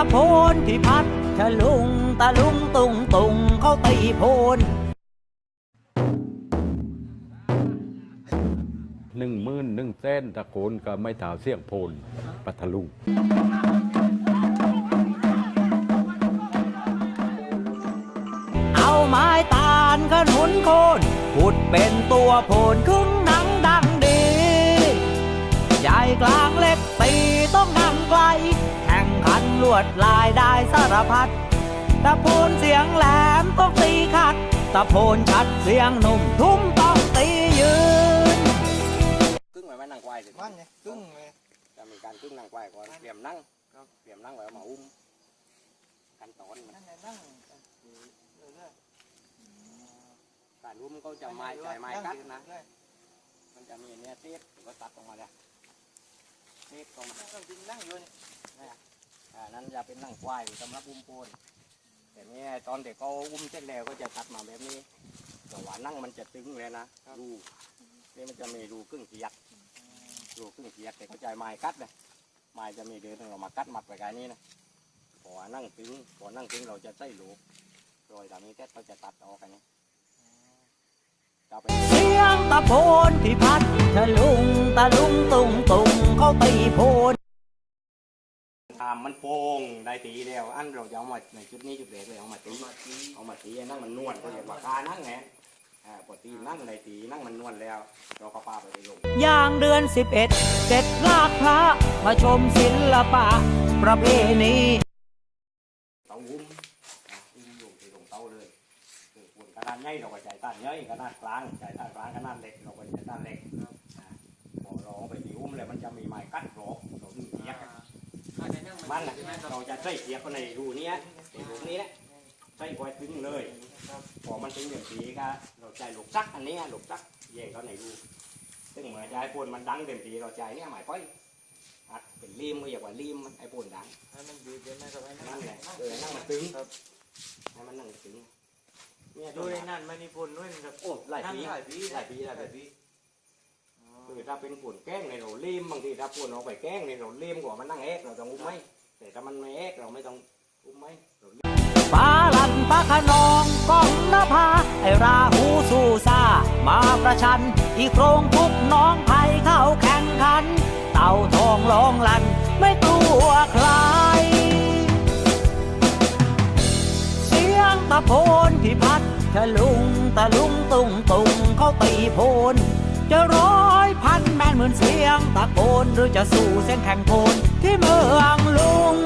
ะโพนที่พัดทะลุงตะลุงตุงตุงเขาตีโพนหนึ่งหมื่นหนึ่งเส้นตะโกนก็ไม่ถาวเสียงโพนปัทลุงเอาไม้ตาลขนุนโคนขุดเป็นตัวโพนครึ่งหนังดังดี ใหญ่กลางเล็กตีต้องนั่งไกลแข่งขันลว ดลายได้สารพัดตะโพนเสียงแหลมต้องตีขัดตะโพนชัดเสียงหนุ่มทุ่มต้องตียืนครึ่งไว้ไว้นั่งควายสิมันไงตึ้งเลยจะมีการครึ่งนั่งควายก่อนเตรียมนั่งเตรียมนั่งไว้เอามาอุ้มขั้นตอนมันนั่นไงนั่งเรื่อยการอุ้มเขาจะไม้ใจไม้กัดนะเรื่อยมันจะมีเนี่ยเทปก็ตัดออกมาเลยเทปตรงมานั่งจริงนั่งอยู่นี่ อ่านั้นจะเป็นนั่งควายสำหรับอุ้มโพนแต่นี่ตอนเด็กเขาอุ้มเสร็จแล้วก็จะตัดมาแบบนี้แต่ว่านั่งมันจะตึงเลยนะรูนี่มันจะมีรูครึ่งเกียกรูครึ่งเกียกแต่เขาจะไม้กัดเลยไม้จะมีเดินเรามากัดมัดไว้กายนี้นะพอนั่งตึงพอนั่งตึงเราจะใส่ลูกโดยตามนี้แค่เขาจะตัดออกกันนี้จะไปเสียงตะโพนที่พัดทะลุงตะลุงตุงตุงเขาตีโพนทำ มันโป่งได้ตีแล้ว อันเราจะเอามาในจุดนี้จุดเล็กเลยเอามาตีเอามาตีนั่งมันนวลก็เรียกว่าการนั่งไงอ่าปกตินั่งในตีนั่งมันนวลแล้ว เราก็ปาไปลงย่างเดือนสิบเอ็ดเสร็จลากพระมาชมศิลปะ ประเพณีเตาวุ้มอะอุ้มลงไปลงเตาเลยคือปุ่นขนาดใหญ่เราก็ใจต้านใหญ่ขนาดกลางใจต้านกลางขนาดเล็กเราก็ใจ มันนะเราจะใส่เทียกก็ในรูนี้ในรูนี้นะใส่ไว้ตึงเลยพอมันถึงอย่างสีก็เราใจหลกซักอันนี้หลกซักแย่งเขาในรูซึ่งเมื่อใจปนมันดังเต็มทีเราใจเนี่ยหมายไปอัดเป็นริมก็เรียกว่าริมไอ้ปนดังให้มันยืดได้ไหมครับนั่นั่นงแหละเออนั่งมันตึงให้มันนั่งตึงเนี่ยดูในนั่นมันมีผลด้วยนะครับโอ้หลายปีหลายปีหลายปีหลายปีคือถ้าเป็นปนแก้งในเราริมบางทีถ้าปนเราไปแก้งในเราริมกว่ามันนั่งเอกเราต้องอุ้มไหม แต่ถ้ามันไม่เอกเราไม่ต้องอุ้มไหมเราฟ้าลันฟ้าขนองกองนภาไอราหูสู้ซามาประชัน อีโครงทุกน้องไผ่เข้าแข่งขัน เต่าทองรองลัน ไม่กลัวใคร เสียงตะโพนที่พัดทะลุงตะลุงตุงตุงเขาตีโพน จะร้อยพันแม่นหมื่นเสียงตะโกนหรือจะสู่เส้นแข่งโพนที่เมืองลุง